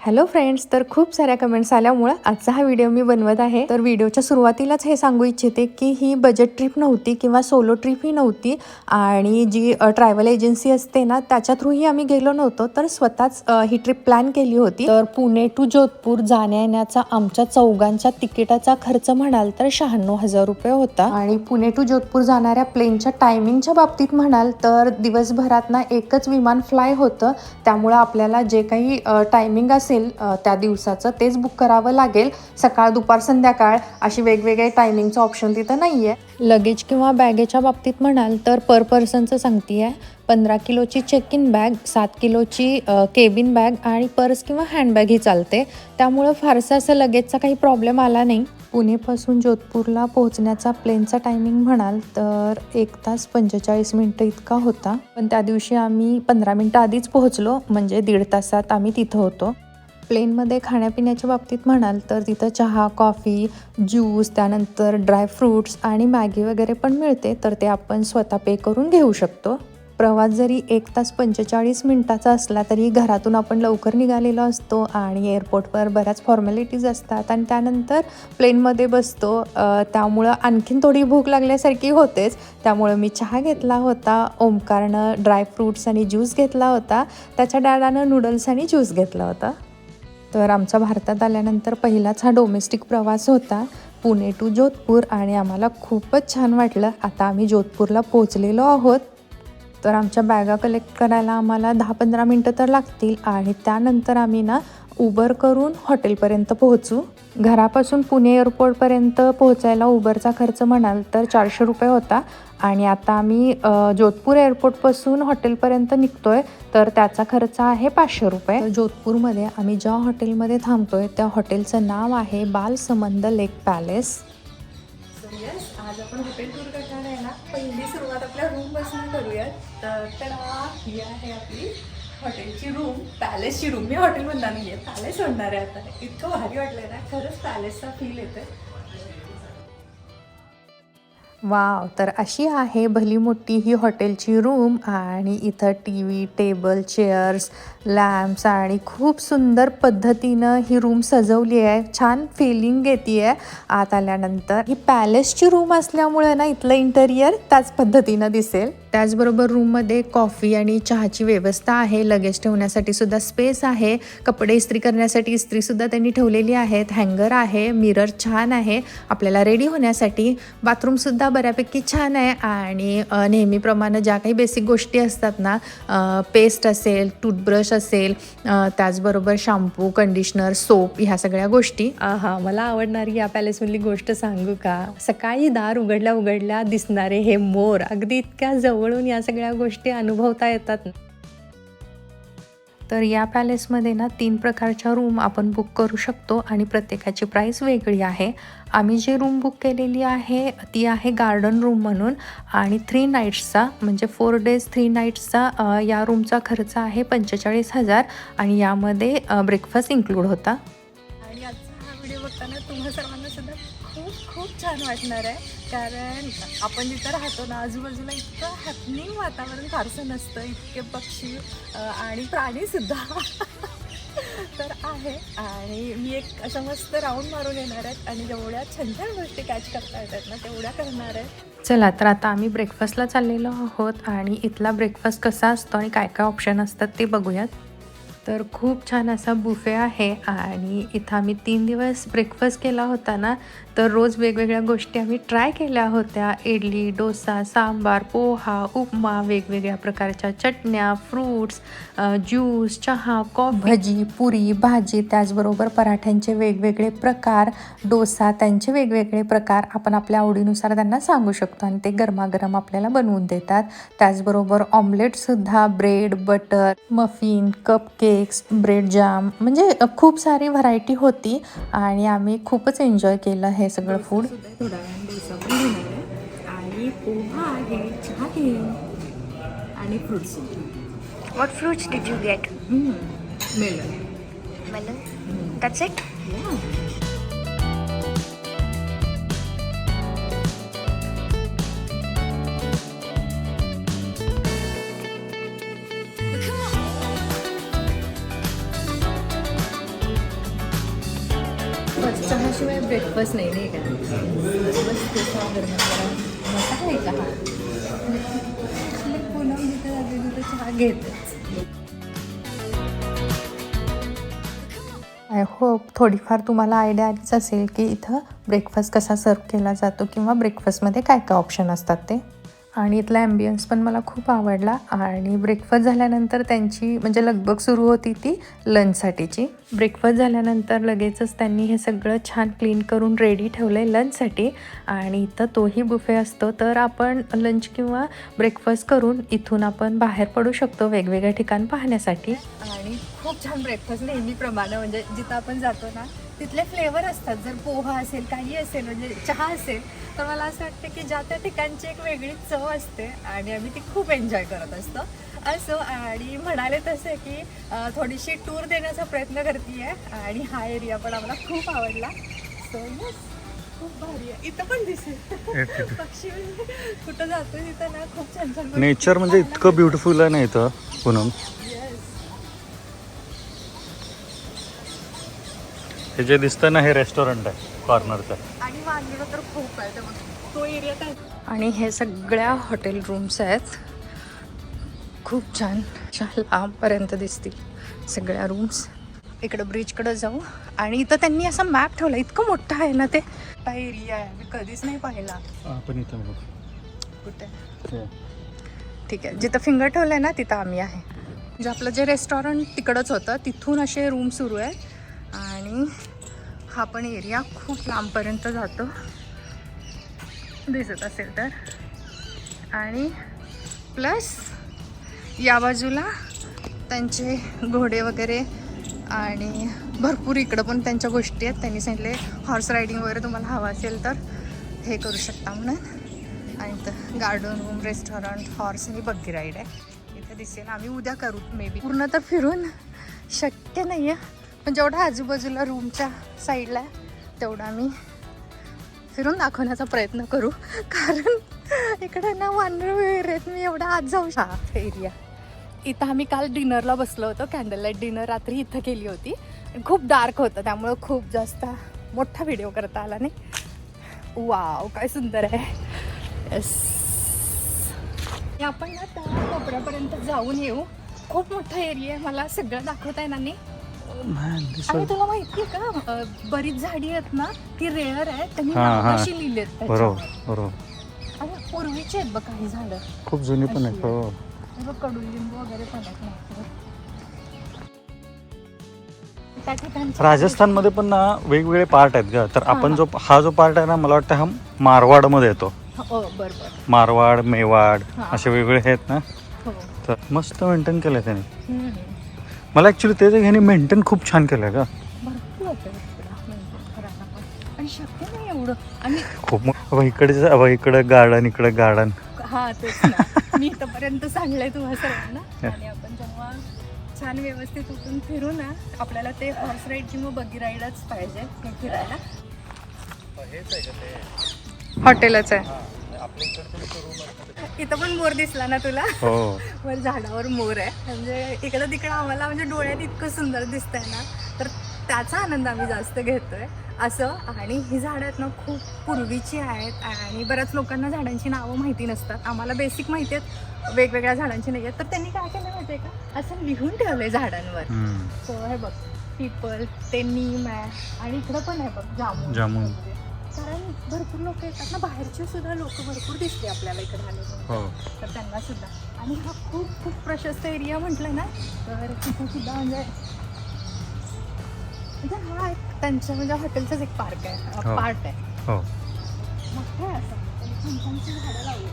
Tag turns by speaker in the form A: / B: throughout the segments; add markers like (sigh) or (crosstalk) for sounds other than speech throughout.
A: Hello friends तर खूप साऱ्या कमेंट्स आल्यामुळं आजचा हा व्हिडिओ मी बनवत आहे. तर व्हिडिओच्या सुरुवातीलाच हे सांगू इच्छिते की ही बजेट ट्रिप नव्हती किंवा सोलो ट्रिप ही नव्हती आणि जी ट्रॅव्हल एजन्सी असते ना त्याच्या थ्रूही आम्ही गेलो नव्हतो तर स्वतःच ही ट्रिप प्लॅन केली होती. तर पुणे टू जोधपूर जाण्या येण्याचा आमच्या चौघांच्या तिकिटाचा खर्च म्हणाल तर शहाण्णव हजार रुपये होता. आणि पुणे टू जोधपूर जाणाऱ्या प्लेनच्या टायमिंगच्या बाबतीत म्हणाल तर दिवसभरात ना एकच विमान फ्लाय होतं. त्यामुळं आपल्याला जे काही टायमिंग असेल त्या दिवसाचं तेच बुक करावं लागेल. सकाळ दुपार संध्याकाळ अशी वेगवेगळे टायमिंगचं ऑप्शन तिथं नाही आहे लगेज किंवा बॅगेच्या बाबतीत म्हणाल तर पर पर्सनचं सांगते आहे पंधरा किलोची चेक इन बॅग सात किलोची केबिन बॅग आणि पर्स किंवा हँडबॅग ही चालते. त्यामुळं फारसा असं लगेजचा काही प्रॉब्लेम आला नाही. पुणेपासून जोधपूरला पोहोचण्याचा प्लेनचा टायमिंग म्हणाल तर एक तास पंचेचाळीस मिनटं इतका होता. पण त्या दिवशी आम्ही पंधरा मिनटं आधीच पोहोचलो म्हणजे दीड तासात आम्ही तिथं होतो. प्लेनमध्ये खाण्यापिण्याच्या बाबतीत म्हणाल तर तिथं चहा कॉफी ज्यूस त्यानंतर ड्रायफ्रूट्स आणि मॅगी वगैरे पण मिळते. तर ते आपण स्वतः पे करून घेऊ शकतो. प्रवास जरी एक तास पंचेचाळीस मिनटाचा असला तरी घरातून आपण लवकर निघालेलो असतो आणि एअरपोर्टवर बऱ्याच फॉर्मॅलिटीज असतात आणि त्यानंतर प्लेनमध्ये बसतो. त्यामुळं आणखीन थोडी भूक लागल्यासारखी होतेच. त्यामुळं मी चहा घेतला होता ओमकारनं ड्रायफ्रूट्स आणि ज्यूस घेतला होता त्याच्या डॅडानं नूडल्स आणि ज्यूस घेतला होता. तर आमचा भारतात आल्यानंतर पहिलाच हा डोमेस्टिक प्रवास होता. पुणे टू जोधपूर आणि आम्हाला खूपच छान वाटलं. आता आम्ही जोधपूरला पोचलेलो आहोत. तर आमच्या बॅगा कलेक्ट करायला आम्हाला दहा पंधरा मिनटं तर लागतील आणि त्यानंतर आम्ही ना उबर करून हॉटेलपर्यंत पोहोचू. घरापासून पुणे एअरपोर्टपर्यंत पोहोचायला उबरचा खर्च म्हणाल तर चारशे रुपये होता. आणि आता आम्ही जोधपूर एअरपोर्टपासून हॉटेलपर्यंत निघतो आहे तर त्याचा खर्च आहे पाचशे रुपये. जोधपूरमध्ये आम्ही ज्या हॉटेलमध्ये थांबतो आहे त्या हॉटेलचं नाव आहे बाल संबंध लेक पॅलेस
B: आज आपण हॉटेल टूर करणार आहे ना पहिली सुरुवात आपल्या रूमपासून करूयात तर ही आहे आपली हॉटेलची रूम पॅलेसची रूम मी हॉटेल म्हणणार नाही आहे पॅलेस म्हणणार आहे आता. इतकं भारी वाटलंय ना खरंच पॅलेसचा फील येतोय.
A: वाव तर अशी आहे भली मोठी ही हॉटेलची रूम आणि इथं T V table chairs lamps आणि खूप सुंदर पद्धतीनं ही रूम सजवली आहे. छान फिलिंग येते आहे आत आल्यानंतर ही पॅलेसची रूम असल्यामुळे ना इथलं इंटेरियर त्याच पद्धतीनं दिसेल. त्याचबरोबर रूममध्ये कॉफी आणि चहाची व्यवस्था आहे. लगेज ठेवण्यासाठी सुद्धा स्पेस आहे. कपडे इस्त्री करण्यासाठी इस्त्रीसुद्धा त्यांनी ठेवलेली आहेत. हँगर आहे मिरर छान आहे. आपल्याला रेडी होण्यासाठी बाथरूमसुद्धा बऱ्यापैकी छान आहे. आणि नेहमीप्रमाणे ज्या काही बेसिक गोष्टी असतात ना पेस्ट असेल टूथब्रश असेल त्याचबरोबर शॅम्पू कंडिशनर सोप ह्या सगळ्या गोष्टी.
B: हा मला आवडणारी या पॅलेसमधली गोष्ट सांगू का? सकाळी दार उघडल्या उघडल्या दिसणारे हे मोर अगदी इतक्या जवळ जवळून या सगळ्या गोष्टी अनुभवता येतात.
A: तर या पॅलेसमध्ये ना तीन प्रकारच्या रूम आपण बुक करू शकतो आणि प्रत्येकाची प्राईस वेगळी आहे. आम्ही जी रूम बुक केलेली आहे ती आहे गार्डन रूम म्हणून आणि थ्री नाईट्सचा म्हणजे फोर डेज थ्री नाईट्सचा या रूमचा खर्च आहे पंचेचाळीस हजार आणि यामध्ये ब्रेकफास्ट इन्क्लूड होता.
B: आणि आजचा हा व्हिडिओ बघताना तुम्हा सर्वांना सुद्धा खूप खूप छान वाटणार आहे. कारण आपण जिथं राहतो ना आजूबाजूला इतकं हॅपनिंग वातावरण फारसं नसतं इतके पक्षी आणि प्राणीसुद्धा (laughs) तर आहे. आणि मी एक असं मस्त राऊंड मारून येणार आहेत आणि जेवढ्या छान छान गोष्टी कॅच करता येतात ना तेवढ्या करणार आहेत
A: चला तर आता आम्ही ब्रेकफास्टला चाललेलो आहोत आणि इथला ब्रेकफास्ट कसा असतो आणि काय काय ऑप्शन असतात ते बघूयात. तर खूप छान असा बुफे आहे आणि इथं आम्ही तीन दिवस ब्रेकफास्ट केला होता ना तर रोज वेगवेगळ्या गोष्टी आम्ही ट्राय केल्या होत्या. इडली डोसा सांबार पोहा उपमा वेगवेगळ्या प्रकारच्या चटण्या फ्रूट्स ज्यूस चहा कॉफी भजी पुरी भाजी त्याचबरोबर पराठ्यांचे वेगवेगळे प्रकार डोसा त्यांचे वेगवेगळे प्रकार आपण आपल्या आवडीनुसार त्यांना सांगू शकतो आणि ते गरमागरम आपल्याला बनवून देतात. त्याचबरोबर ऑमलेटसुद्धा bread butter muffin cupcakes bread jam म्हणजे खूप सारी व्हरायटी होती आणि आम्ही खूपच एन्जॉय केलं हे सगळं फूड
B: आणि पोहा आहे चहा आहे आणि fruits
C: What fruits did you get?
B: Melon
C: Melon. That's it?
B: Breakfast नाही नाही का? बस ते मस्त आहे चहा पूनम जिथे जाते तिथे चहा घेतेच
A: आय होप थोडीफार तुम्हाला आयडिया आलीच असेल की इथं ब्रेकफास्ट कसा सर्व केला जातो किंवा ब्रेकफास्टमध्ये काय काय ऑप्शन असतात ते. आणि इथला ॲम्बियन्स पण मला खूप आवडला. आणि ब्रेकफास्ट झाल्यानंतर त्यांची म्हणजे लगबग सुरू होती ती लंचसाठीची ब्रेकफास्ट झाल्यानंतर लगेचच त्यांनी हे सगळं छान क्लीन करून रेडी ठेवलं आहे लंचसाठी आणि इथं तोही बुफे असतो. तर आपण लंच किंवा ब्रेकफास्ट करून इथून आपण बाहेर पडू शकतो वेगवेगळ्या ठिकाण पाहण्यासाठी.
B: आणि खूप छान ब्रेकफास्ट नेहमीप्रमाणे म्हणजे जिथं आपण जातो ना तिथले फ्लेवर असतात. जर पोहा असेल काही असेल म्हणजे चहा असेल तर मला असं वाटतं की ज्या त्या ठिकाणची एक वेगळी चव असते आणि आम्ही ती खूप एन्जॉय करत असतो. असो आणि म्हणाले तसे की थोडीशी टूर देण्याचा प्रयत्न करते आणि हा एरिया पण आम्हाला खूप आवडला. सो यस खूप भारी आहे. इथं पण दिसेल. पक्षी कुठं जातो तिथं ना खूप छान छान
D: नेचर म्हणजे इतकं ब्युटिफुल आहे ना इथं पूनम
B: Yes.
D: हे जे दिसतं ना हे रेस्टॉरंट आहे कॉर्नरचं
B: आणि वांगीला तर खूप आहे ते बघ. तो एरिया काय?
A: आणि हे सगळ्या हॉटेल रूम्स आहेत. खूप छान. अशा लांबपर्यंत दिसतील सगळ्या रूम्स इकडं ब्रिजकडं जाऊ. आणि इथं त्यांनी असा मॅप ठेवला. इतकं मोठं आहे ना ते.
B: हा एरिया आहे. मी कधीच नाही पाहिला.
D: आपण इथं
B: कुठे?
D: हे.
A: ठीक आहे. जिथं फिंगर ठेवलं आहे ना तिथं आम्ही आहे. म्हणजे आपलं जे रेस्टॉरंट तिकडंच होतं तिथून असे रूम सुरू आहेत आणि हा पण एरिया खूप लांबपर्यंत जातो. दिसत असेल तर. आणि प्लस या बाजूला त्यांचे घोडे वगैरे आणि भरपूर इकडं पण त्यांच्या गोष्टी आहेत. त्यांनी सांगितले हॉर्स रायडिंग वगैरे तुम्हाला हवं असेल तर हे करू शकता म्हणून. आणि इथं गार्डन रूम रेस्टॉरंट हॉर्स आणि बग्गी राईड आहे. इथे दिसेल. आम्ही उद्या करू मे बी पूर्ण तर फिरून शक्य नाही आहे जेवढं आजूबाजूला रूमच्या साईडला आहे तेवढा आम्ही फिरून दाखवण्याचा प्रयत्न करू. कारण इकडे ना वानर वगैरे आहेत मी एवढा आत जाऊ हा एरिया इथं आम्ही काल डिनरला बसलो होतो कॅन्डल लाइट डिनर रात्री इथं केली होती. खूप डार्क होतं त्यामुळं खूप जास्त मोठा व्हिडिओ करता आला नाही. वाव काय सुंदर आहे. येस
B: आपण ना त्या कोपऱ्यापर्यंत जाऊन येऊ. खूप मोठा एरिया आहे मला सगळं दाखवता येणार नाही. आणि तुला का बरीच झाडी आहेत ना ती रेअर आहे त्यांनी
D: हा, हा.
B: लिहिलेत त्याच्यावर.
D: बरोबर बरोबर
B: आणि पूर्वीचे आहेत बघ काही झाडं
D: खूप जुनी पण आहे हो
B: हे कडुलिंबू वगैरे पण आहेत. त्या
D: राजस्थानमध्ये पण ना वेगवेगळे पार्ट आहेत ग तर आपण
B: हा.
D: जो हा जो पार्ट आहे ना मला वाटतं हा मारवाडमध्ये येतो
B: हो बर
D: मारवाड मेवाड
B: हा.
D: असे वेगवेगळे आहेत ना
B: हो
D: तर मस्त मेंटेन केलं त्याने
B: हम्म.
D: मला ॲक्च्युली ते ह्याने मेंटेन खूप छान केलं का
B: भरपूर होतं इकडं maintain करायला पण. आणि शक्य नाही एवढं. आणि
D: खूप मो- अबा इकडे अबा इकडं गार्डन इकडं गार्डन.
B: हा तेच ना. (laughs) मी इथपर्यंत सांगलंय तुम्हाला सर्वांना. आणि आपण जेव्हा छान व्यवस्थित उठून फिरू ना आपल्याला ते हॉर्स राईड किंवा बगी राईडच पाहिजे. फिरायला.
A: हॉटेलच आहे.
B: इथं पण मोर दिसला ना तुला?
D: हो. (laughs)
B: वर झाडावर मोर आहे. म्हणजे इकडं तिकडं आम्हाला म्हणजे डोळ्यात इतकं सुंदर दिसतंय ना तर त्याचा आनंद आम्ही जास्त घेतोय. असं आणि ही झाडं आहेत ना खूप पूर्वीची आहेत. आणि बऱ्याच लोकांना झाडांची नावं माहिती नसतात. आम्हाला बेसिक माहिती आहेत. वेगवेगळ्या झाडांची नाही आहेत तर त्यांनी काय केलं माहिती आहे का? असं लिहून ठेवलंय झाडांवर. सो हे बघ पिपल ते नीम आहे. आणि इकडं पण आहे बघ जामून.
D: जामून.
B: कारण भरपूर लोक येतात ना बाहेरचे सुद्धा लोक भरपूर दिसते आपल्याला इकडे आले
D: हो.
B: तर त्यांना सुद्धा. आणि हा खूप खूप प्रशस्त एरिया म्हटलं ना तर तिथे सुद्धा म्हणजे म्हणजे हा एक त्यांच्या म्हणजे हॉटेलचाच एक पार्क आहे.
D: हो.
B: पार्ट आहे.
D: हो.
B: आहे असं. त्यांनी छान छानशी झाडं लावली.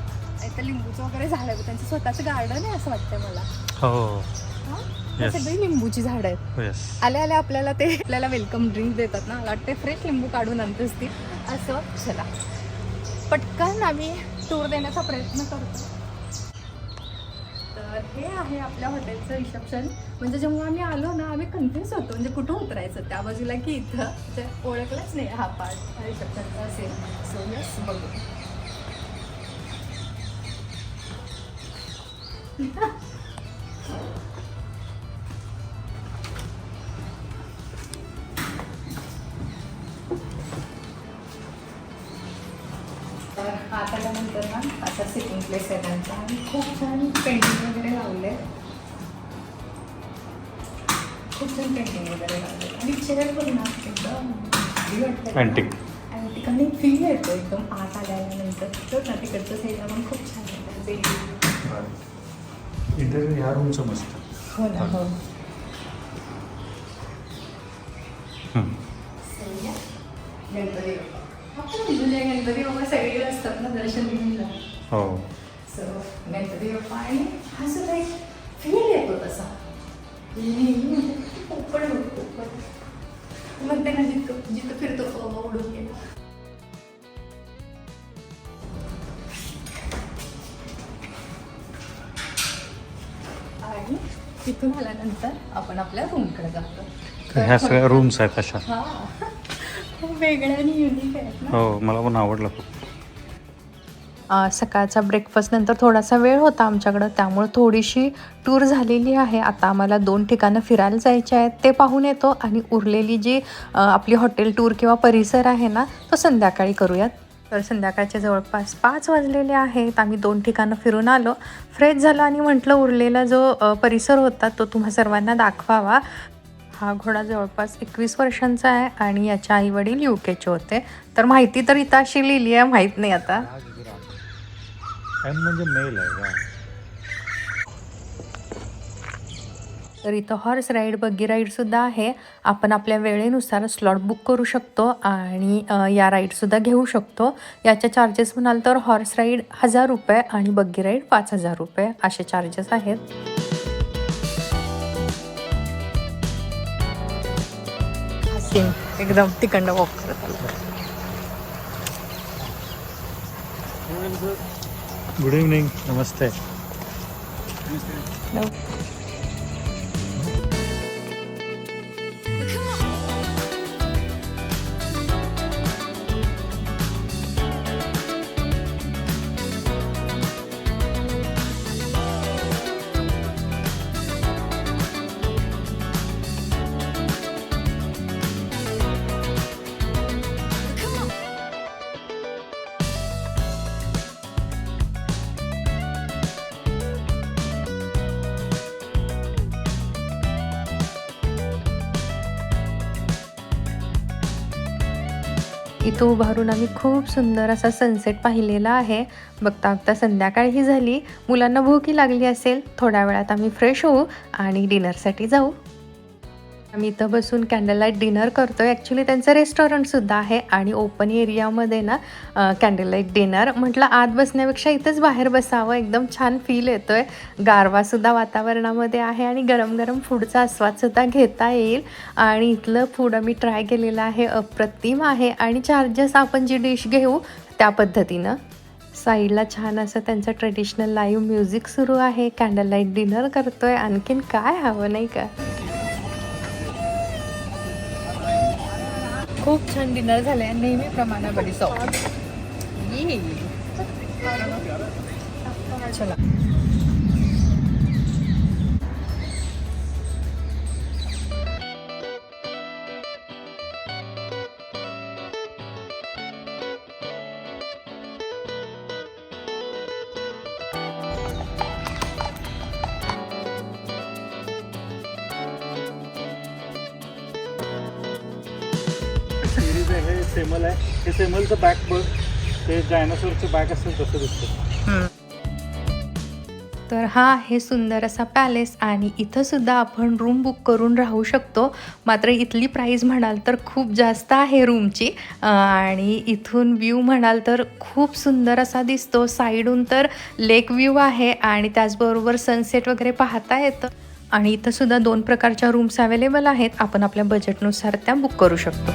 B: इथं लिंबूचं वगैरे झाड आहे त्यांचं स्वतःचं गार्डन आहे असं वाटतंय मला.
D: हो.
B: हा? हे
D: Yes.
B: सगळी लिंबूची झाडं आहेत.
D: येस
B: आल्या आल्या आपल्याला ते आपल्याला वेलकम ड्रिंक देतात ना. वाटते फ्रेश लिंबू काढून आणतेच ती. असं चला. पटकन आम्ही टूर देण्याचा प्रयत्न करतो. तर हे आहे आपल्या हॉटेलचं रिसेप्शन म्हणजे जेव्हा आम्ही आलो ना आम्ही कन्फ्युज होतो. म्हणजे कुठं उतरायचं? त्या बाजूला की इथं? ते ओळखलंच नाही हा पार्ट रिसेप्शनचा असेल सो यस बघू. (laughs) खूप छान पेंटिंग वगैरे लावले आणि चेअर पण ना एकदम भारी वाटतं
D: Antique.
B: अँटिक आणि फील येतो एकदम. आत आल्यानंतर. तर ना तिकडचं साईडला पण खूप छान पेंटिंग
D: इंटेरियर ह्या रूमचं मस्त.
B: हो ना हो. गणपती बाप्पा. आपण म्हणजे गणपती सगळीकडे असतात ना दर्शन घेऊन जा.
D: हो.
B: सो गणपती बाप्पा आणि हा सुद्धा एक फील येतो तसा. जिथं जिथं फिरतो तो उडून गेला आणि तिथून आल्यानंतर आपण आपल्या रूमकडे जातो.
D: तर ह्या सगळ्या रूम्स आहेत अशा.
B: हा. खूप वेगळ्या आणि युनिक आहेत ना.
D: हो मला पण आवडलं खूप.
A: सकाळचा ब्रेकफास्ट नंतर थोडासा वेळ होता आमच्याकडं. त्यामुळे थोडीशी टूर झालेली आहे. आता आम्हाला दोन ठिकाणं फिरायला जायचे आहेत. ते पाहून येतो आणि उरलेली जी आपली हॉटेल टूर किंवा परिसर आहे ना तो संध्याकाळी करूयात. तर संध्याकाळचे जवळपास पाच वाजलेले आहेत. आम्ही दोन ठिकाणं फिरून आलो. फ्रेश झालो आणि म्हटलं उरलेला जो परिसर होता तो तुम्हा सर्वांना दाखवावा. हा घोडा जवळपास एकवीस वर्षांचा आहे आणि याच्या आईवडील यू केचे होते. तर माहिती तर इथं अशी लिहिली आहे माहीत नाही आता.
D: एम म्हणजे मेल आहे का?
A: तर इथं हॉर्स राईड बग्गी राईडसुद्धा आहे. आपण आपल्या वेळेनुसार स्लॉट बुक करू शकतो आणि या राईडसुद्धा घेऊ शकतो. याचे चार्जेस म्हणाल तर हॉर्स राईड हजार रुपये आणि बग्गी राईड पाच हजार रुपये असे चार्जेस आहेत. एकदम तिकडं वॉक करत Good
D: evening. Namaste. Namaste.
A: तो उभारून आम्ही खूप सुंदर असा सनसेट पाहिलेला आहे. बघता बघता संध्याकाळही झाली. मुलांना भूकी लागली असेल. थोड्या वेळात आम्ही फ्रेश होऊ आणि डिनरसाठी जाऊ. आम्ही इथं बसून कॅन्डल लाइट डिनर करतो आहे ॲक्च्युली त्यांचं रेस्टॉरंटसुद्धा आहे आणि ओपन एरियामध्ये ना कॅन्डल लाइट डिनर म्हटलं आत बसण्यापेक्षा इथंच बाहेर बसावं. एकदम छान फील येतो आहे गारवासुद्धा वातावरणामध्ये आहे आणि गरम गरम फूडचा आस्वादसुद्धा घेता येईल. आणि इथलं फूड आम्ही ट्राय केलेलं आहे. अप्रतिम आहे. आणि चार्जेस आपण जी डिश घेऊ त्या पद्धतीनं. साईडला छान असं त्यांचं ट्रेडिशनल लाईव्ह म्युझिक सुरू आहे. कॅन्डल लाइट डिनर करतोय. आणखीन काय हवं नाही का?
B: खूप छान डिनर झाले आहे नेहमीप्रमाणे बडी चला.
D: हे बॅक बघ. ते डायनासोरचं बॅक असेल तसं दिसतं.
A: तर हा आहे सुंदर असा पॅलेस आणि इथं सुद्धा आपण रूम बुक करून राहू शकतो. मात्र इथली प्राईज म्हणाल तर खूप जास्त आहे रूमची आणि इथून व्ह्यू म्हणाल तर खूप सुंदर असा दिसतो. साईडून तर लेक व्ह्यू आहे आणि त्याचबरोबर सनसेट वगैरे पाहता येतं. आणि इथं सुद्धा दोन प्रकारच्या रूम्स अवेलेबल आहेत. आपण आपल्या बजेटनुसार त्या बुक करू शकतो.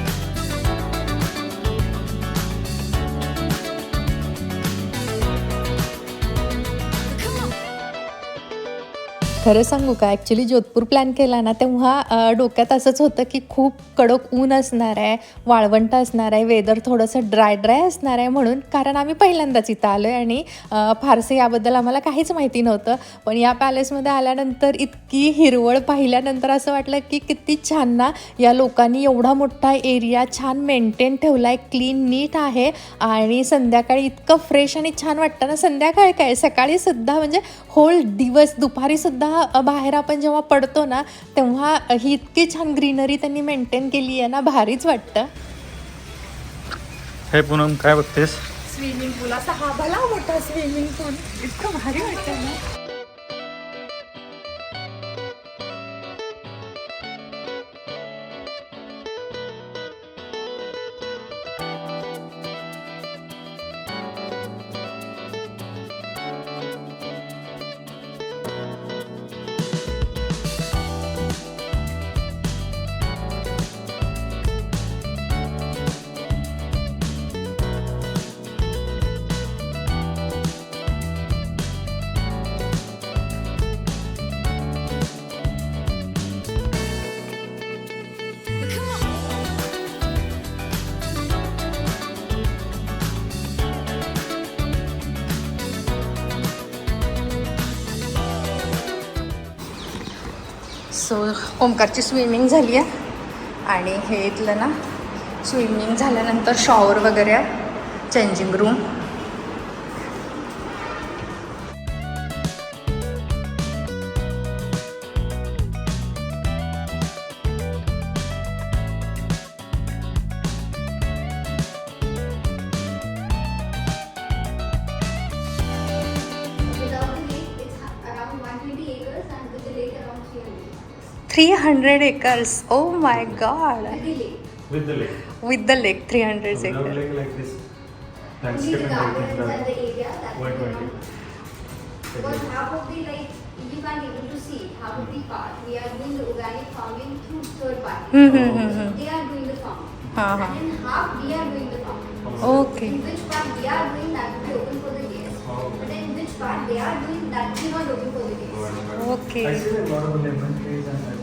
A: खरं सांगू का? ॲक्च्युली जोधपूर प्लॅन केला ना तेव्हा डोक्यात असंच होतं की खूप कडक ऊन असणार आहे वाळवंट असणार आहे वेदर थोडंसं ड्राय ड्राय असणार आहे म्हणून कारण आम्ही पहिल्यांदाच इथं आलो आहे आणि फारसं फारसे याबद्दल आम्हाला काहीच माहिती नव्हतं. पण या पॅलेसमध्ये आल्यानंतर इतकी हिरवळ पाहिल्यानंतर असं वाटलं की किती छान ना या लोकांनी एवढा मोठा एरिया छान मेंटेन ठेवला आहे क्लीन नीट आहे आणि संध्याकाळी इतकं फ्रेश आणि छान वाटतं ना संध्याकाळी काय? सकाळी सुद्धा म्हणजे होल दिवस दुपारी सुद्धा अ, बाहेर आपण जेव्हा पडतो ना तेव्हा ही इतकी छान ग्रीनरी त्यांनी मेंटेन केली आहे ना भारीच वाटतं.
D: हे पूनम काय बघतेस?
B: स्विमिंग पूल असा हा भला मोठा स्विमिंग पूल इतकं भारी वाटतं ना.
A: सो ओमकारची स्विमिंग झाली आहे. आणि हे इथलं ना स्विमिंग झाल्यानंतर शॉवर वगैरे आहे.
E: Changing room three hundred acres oh my With with the lake three hundred acres
A: landscape and
E: everything the area, 120. What? half of the like you can't able to see half of the part. We are doing the organic farming through third party.
A: Mm-hmm. So
E: they are doing the farming.
A: Uh-huh.
E: And then half we are doing the farming.
A: So.
E: In which part we are doing that will be open for the guests.
D: Oh.
E: But in which part they are doing that will not open for the guests.
A: Okay.
D: I see a lot of lemon trees and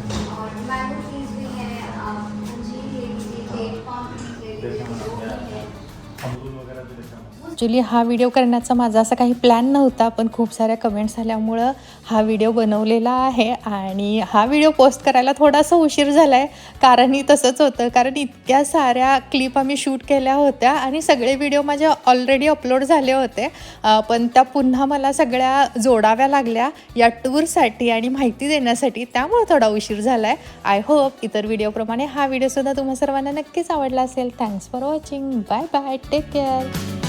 E: actually हा
A: video करण्याचा माझा असा काही plan नव्हता पण खूप साऱ्या comments आल्यामुळं हा व्हिडिओ बनवलेला आहे आणि हा व्हिडिओ पोस्ट करायला थोडासा उशीर झाला आहे कारणही तसंच होतं. कारण इतक्या साऱ्या क्लिप आम्ही शूट केल्या होत्या आणि सगळे व्हिडिओ माझे ऑलरेडी अपलोड झाले होते. पण त्या पुन्हा मला सगळ्या जोडाव्या लागल्या या टूरसाठी आणि माहिती देण्यासाठी. त्यामुळे थोडा उशीर झाला आहे आय होप इतर व्हिडिओप्रमाणे हा व्हिडिओसुद्धा तुम्हा सर्वांना नक्कीच आवडला असेल. Thanks for watching bye bye take care